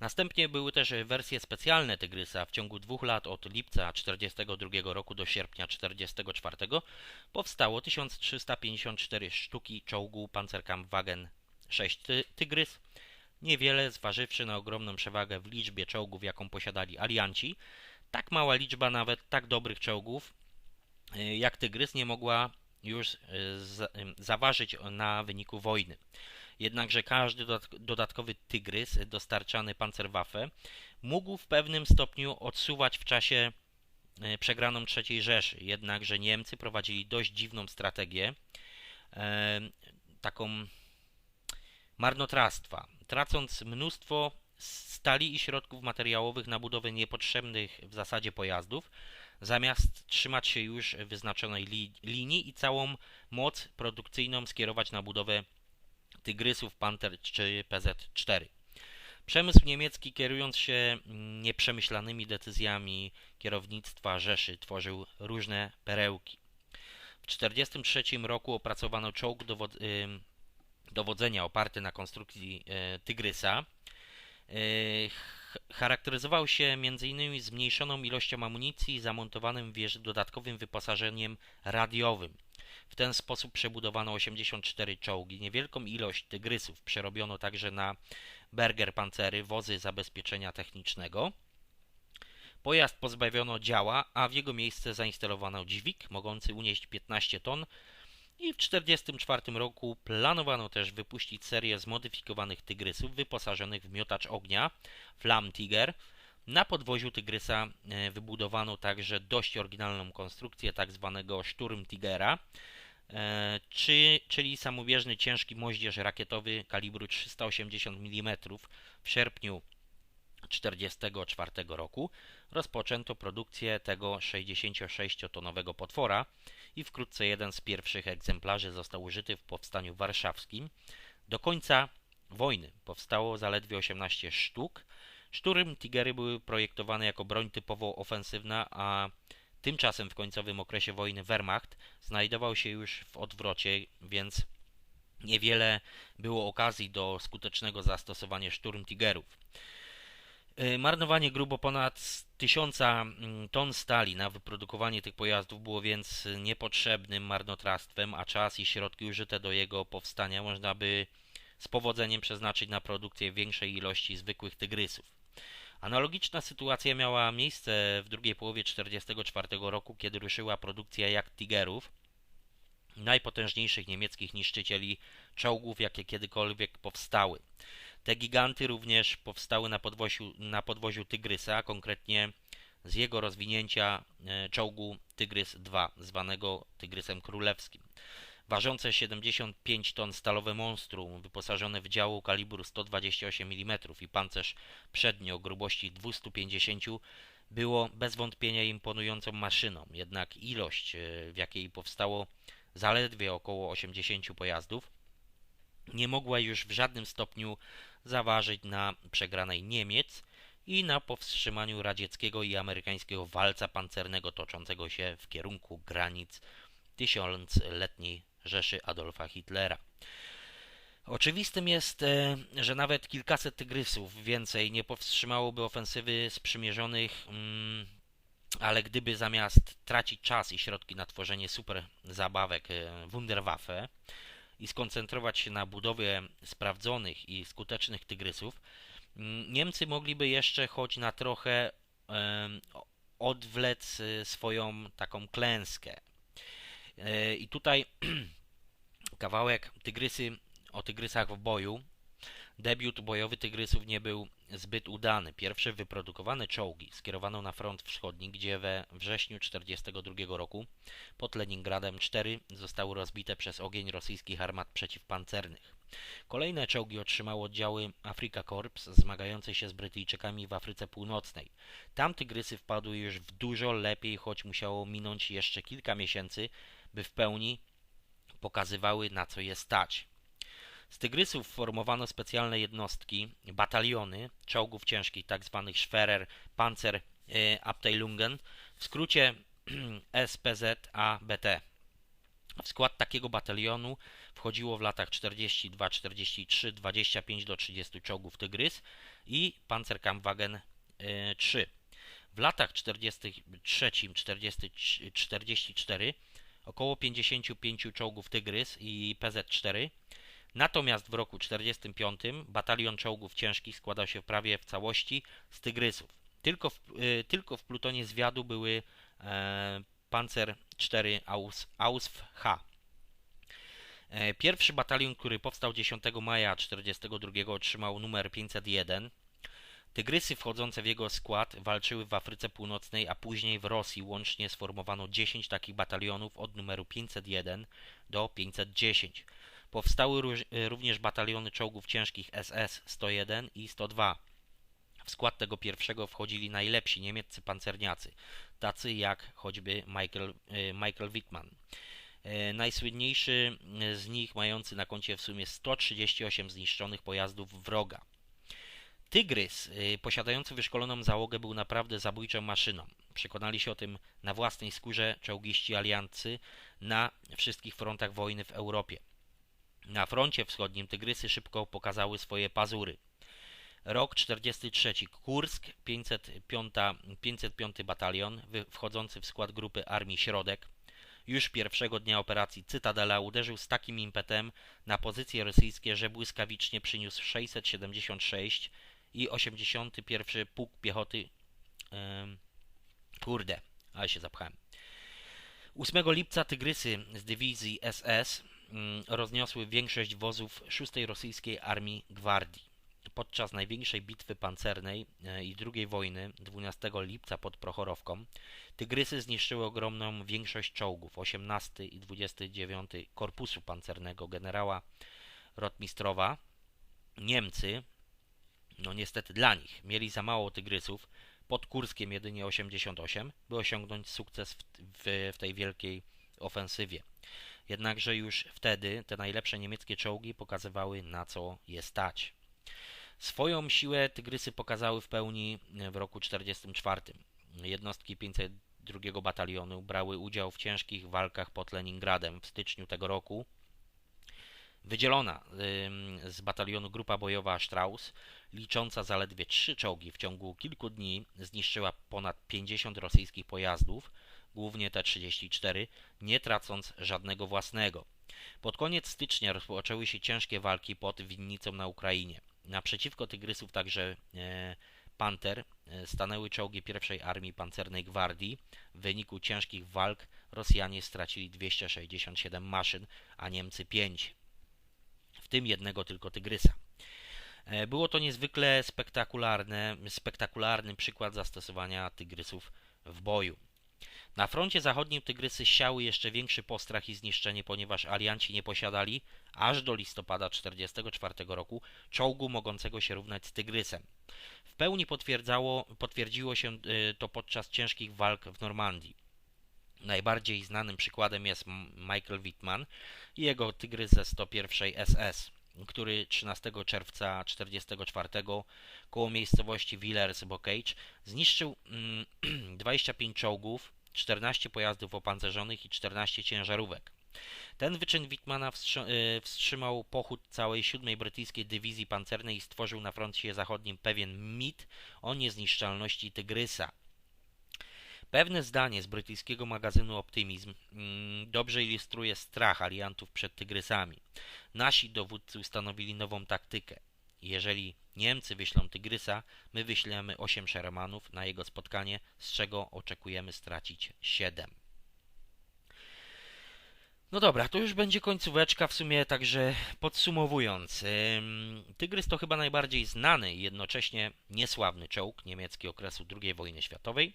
Następnie były też wersje specjalne Tygrysa. W ciągu dwóch lat od lipca 1942 roku do sierpnia 1944 powstało 1354 sztuki czołgu Panzerkampfwagen 6 Tygrys. Niewiele zważywszy na ogromną przewagę w liczbie czołgów, jaką posiadali alianci, tak mała liczba nawet tak dobrych czołgów y, jak Tygrys nie mogła już y, zaważyć na wyniku wojny. Jednakże każdy dodatkowy tygrys dostarczany Panzerwaffe mógł w pewnym stopniu odsuwać w czasie e, przegraną III Rzeszy. Jednakże Niemcy prowadzili dość dziwną strategię, e, taką marnotrawstwa, tracąc mnóstwo stali i środków materiałowych na budowę niepotrzebnych w zasadzie pojazdów, zamiast trzymać się już wyznaczonej li linii i całą moc produkcyjną skierować na budowę Tygrysów, Panther czy PZ-4. Przemysł niemiecki, kierując się nieprzemyślanymi decyzjami kierownictwa Rzeszy, tworzył różne perełki. W 1943 roku opracowano czołg dowod dowodzenia oparty na konstrukcji e, Tygrysa. E, charakteryzował się m.in. zmniejszoną ilością amunicji i zamontowanym w wieży dodatkowym wyposażeniem radiowym. W ten sposób przebudowano 84 czołgi. Niewielką ilość tygrysów przerobiono także na Berger Pancery, wozy zabezpieczenia technicznego. Pojazd pozbawiono działa, a w jego miejsce zainstalowano dźwig mogący unieść 15 ton i w 1944 roku planowano też wypuścić serię zmodyfikowanych tygrysów wyposażonych w miotacz ognia Flam Tiger. Na podwoziu Tygrysa e, wybudowano także dość oryginalną konstrukcję. Tak Sturm Tigera, E, czy, czyli samowierny ciężki moździerz rakietowy kalibru 380 mm w sierpniu 1944 roku rozpoczęto produkcję tego 66-tonowego potwora i wkrótce jeden z pierwszych egzemplarzy został użyty w powstaniu warszawskim. Do końca wojny powstało zaledwie 18 sztuk. Szturm Tigery były projektowane jako broń typowo ofensywna, a Tymczasem w końcowym okresie wojny Wehrmacht znajdował się już w odwrocie, więc niewiele było okazji do skutecznego zastosowania Sturmtigerów. Y, marnowanie grubo ponad tysiąca mm, ton stali na wyprodukowanie tych pojazdów było więc niepotrzebnym marnotrawstwem, a czas i środki użyte do jego powstania można by z powodzeniem przeznaczyć na produkcję większej ilości zwykłych tygrysów. Analogiczna sytuacja miała miejsce w drugiej połowie 1944 roku, kiedy ruszyła produkcja jak Tigerów, najpotężniejszych niemieckich niszczycieli czołgów, jakie kiedykolwiek powstały. Te giganty również powstały na podwoziu, na podwoziu Tygrysa, konkretnie z jego rozwinięcia e, czołgu Tygrys II, zwanego Tygrysem Królewskim. Ważące 75 ton stalowe monstrum, wyposażone w działo kalibru 128 mm i pancerz przedni o grubości 250 było bez wątpienia imponującą maszyną, jednak ilość, e, w jakiej powstało zaledwie około 80 pojazdów, nie mogła już w żadnym stopniu zaważyć na przegranej Niemiec i na powstrzymaniu radzieckiego i amerykańskiego walca pancernego toczącego się w kierunku granic tysiącletniej Rzeszy Adolfa Hitlera. Oczywistym jest, e, że nawet kilkaset tygrysów więcej nie powstrzymałoby ofensywy sprzymierzonych, mm, ale gdyby zamiast tracić czas i środki na tworzenie super zabawek e, Wunderwaffe i skoncentrować się na budowie sprawdzonych i skutecznych tygrysów, mm, Niemcy mogliby jeszcze choć na trochę odwlec e, swoją taką klęskę. I tutaj kawałek Tygrysy o tygrysach w boju. Debiut bojowy Tygrysów nie był zbyt udany. Pierwsze wyprodukowane czołgi skierowano na front wschodni, gdzie we wrześniu 1942 roku pod Leningradem 4 zostały rozbite przez ogień rosyjskich armat przeciwpancernych. Kolejne czołgi otrzymały oddziały Afrika Korps zmagające się z Brytyjczykami w Afryce Północnej. Tam Tygrysy wpadły już w dużo lepiej, choć musiało minąć jeszcze kilka miesięcy, by w pełni pokazywały na co je stać. Z tygrysów formowano specjalne jednostki, bataliony czołgów ciężkich, tzw. Tak Schwerer Panzer e, Abteilungen, w skrócie SPZ-ABT. W skład takiego batalionu wchodziło w latach 42-43 25 do 30 czołgów Tygrys i Panzerkampfwagen 3. W latach 43-44 około 55 czołgów Tygrys i PZ-4. Natomiast w roku 45 batalion czołgów ciężkich składał się prawie w całości z Tygrysów. Tylko w, y, tylko w plutonie zwiadu były e, Panzer 4 Aus, Ausf H. E, pierwszy batalion, który powstał 10 maja 1942 otrzymał numer 501. Tygrysy wchodzące w jego skład walczyły w Afryce Północnej, a później w Rosji. Łącznie sformowano 10 takich batalionów od numeru 501 do 510. Powstały również bataliony czołgów ciężkich SS-101 i 102. W skład tego pierwszego wchodzili najlepsi niemieccy pancerniacy, tacy jak choćby Michael, e, Michael Wittmann. E, najsłynniejszy z nich mający na koncie w sumie 138 zniszczonych pojazdów wroga. Tygrys, y, posiadający wyszkoloną załogę, był naprawdę zabójczą maszyną. Przekonali się o tym na własnej skórze czołgiści aliancy na wszystkich frontach wojny w Europie. Na froncie wschodnim Tygrysy szybko pokazały swoje pazury. Rok 43. Kursk, 505, 505 batalion, wchodzący w skład grupy Armii Środek. Już pierwszego dnia operacji Cytadela uderzył z takim impetem na pozycje rosyjskie, że błyskawicznie przyniósł 676 i 81 Pułk Piechoty. Kurde, ale się zapchałem. 8 lipca Tygrysy z dywizji SS mm, rozniosły większość wozów 6 rosyjskiej armii gwardii. Podczas największej bitwy pancernej e, i II wojny 12 lipca pod Prochorowką Tygrysy zniszczyły ogromną większość czołgów 18 i 29 Korpusu Pancernego generała Rotmistrowa. Niemcy no niestety dla nich, mieli za mało tygrysów, pod Kurskiem jedynie 88, by osiągnąć sukces w, w, w tej wielkiej ofensywie. Jednakże już wtedy te najlepsze niemieckie czołgi pokazywały na co je stać. Swoją siłę tygrysy pokazały w pełni w roku 1944. Jednostki 502 batalionu brały udział w ciężkich walkach pod Leningradem w styczniu tego roku. Wydzielona z batalionu grupa bojowa Strauss licząca zaledwie trzy czołgi w ciągu kilku dni zniszczyła ponad 50 rosyjskich pojazdów, głównie T-34, nie tracąc żadnego własnego. Pod koniec stycznia rozpoczęły się ciężkie walki pod Winnicą na Ukrainie. Naprzeciwko Tygrysów także e, Panter e, stanęły czołgi pierwszej armii pancernej gwardii. W wyniku ciężkich walk Rosjanie stracili 267 maszyn, a Niemcy 5, w tym jednego tylko Tygrysa. E, było to niezwykle spektakularne, spektakularny przykład zastosowania tygrysów w boju. Na froncie zachodnim tygrysy siały jeszcze większy postrach i zniszczenie, ponieważ alianci nie posiadali aż do listopada 1944 roku czołgu mogącego się równać z tygrysem. W pełni potwierdzało, potwierdziło się e, to podczas ciężkich walk w Normandii. Najbardziej znanym przykładem jest Michael Wittmann i jego tygrys ze 101 SS który 13 czerwca 1944 koło miejscowości Villers-Bocage zniszczył 25 mm, czołgów, 14 pojazdów opancerzonych i 14 ciężarówek. Ten wyczyn Wittmana y, wstrzymał pochód całej 7 brytyjskiej dywizji pancernej i stworzył na froncie zachodnim pewien mit o niezniszczalności Tygrysa. Pewne zdanie z brytyjskiego magazynu Optymizm mm, dobrze ilustruje strach aliantów przed tygrysami. Nasi dowódcy ustanowili nową taktykę. Jeżeli Niemcy wyślą tygrysa, my wyślemy 8 Shermanów na jego spotkanie, z czego oczekujemy stracić 7. No dobra, to już będzie końcóweczka w sumie, także podsumowując. Tygrys to chyba najbardziej znany i jednocześnie niesławny czołg niemiecki okresu II wojny światowej.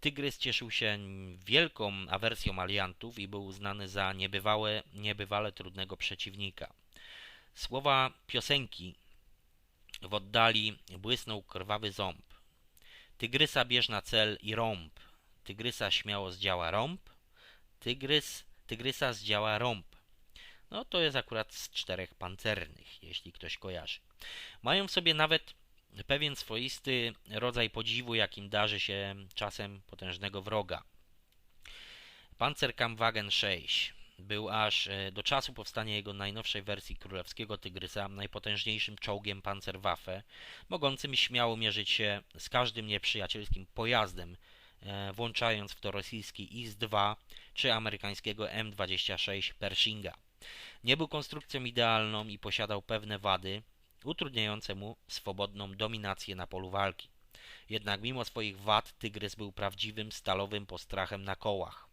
Tygrys cieszył się wielką awersją aliantów i był uznany za niebywałe, niebywale trudnego przeciwnika. Słowa piosenki w oddali błysnął krwawy ząb. Tygrysa bierz na cel i rąb. Tygrysa śmiało zdziała rąb. Tygrys, tygrysa zdziała rąb. No to jest akurat z czterech pancernych, jeśli ktoś kojarzy. Mają w sobie nawet pewien swoisty rodzaj podziwu, jakim darzy się czasem potężnego wroga. Panzerkampfwagen 6 był aż e, do czasu powstania jego najnowszej wersji królewskiego Tygrysa najpotężniejszym czołgiem Panzerwaffe, mogącym śmiało mierzyć się z każdym nieprzyjacielskim pojazdem, e, włączając w to rosyjski IS-2 czy amerykańskiego M26 Pershinga. Nie był konstrukcją idealną i posiadał pewne wady, utrudniające mu swobodną dominację na polu walki. Jednak mimo swoich wad Tygrys był prawdziwym stalowym postrachem na kołach,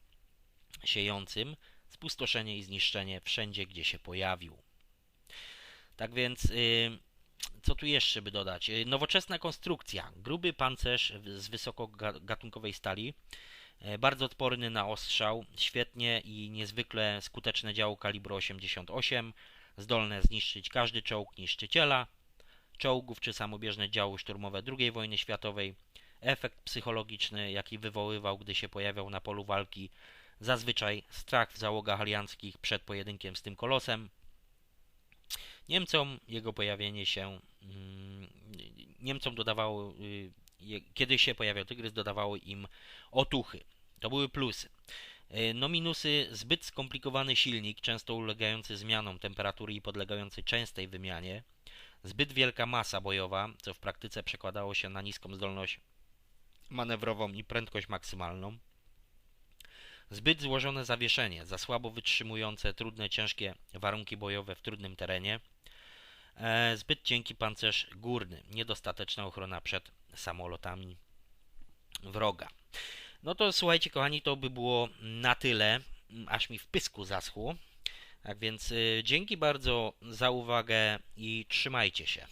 siejącym spustoszenie i zniszczenie wszędzie, gdzie się pojawił. Tak więc, y, co tu jeszcze by dodać? Y, nowoczesna konstrukcja. Gruby pancerz z wysokogatunkowej stali, y, bardzo odporny na ostrzał, świetnie i niezwykle skuteczne działo kalibru 88, zdolne zniszczyć każdy czołg niszczyciela, czołgów czy samobieżne działy szturmowe II wojny światowej, efekt psychologiczny, jaki wywoływał, gdy się pojawiał na polu walki, zazwyczaj strach w załogach alianckich przed pojedynkiem z tym kolosem. Niemcom jego pojawienie się, mm, Niemcom dodawało, y, kiedy się pojawiał tygrys, dodawało im otuchy. To były plusy. Y, no minusy, zbyt skomplikowany silnik, często ulegający zmianom temperatury i podlegający częstej wymianie, zbyt wielka masa bojowa, co w praktyce przekładało się na niską zdolność manewrową i prędkość maksymalną, Zbyt złożone zawieszenie, za słabo wytrzymujące trudne, ciężkie warunki bojowe w trudnym terenie, e, zbyt cienki pancerz górny, niedostateczna ochrona przed samolotami wroga. No to słuchajcie, kochani, to by było na tyle, aż mi w pysku zaschło. Tak więc y, dzięki bardzo za uwagę i trzymajcie się.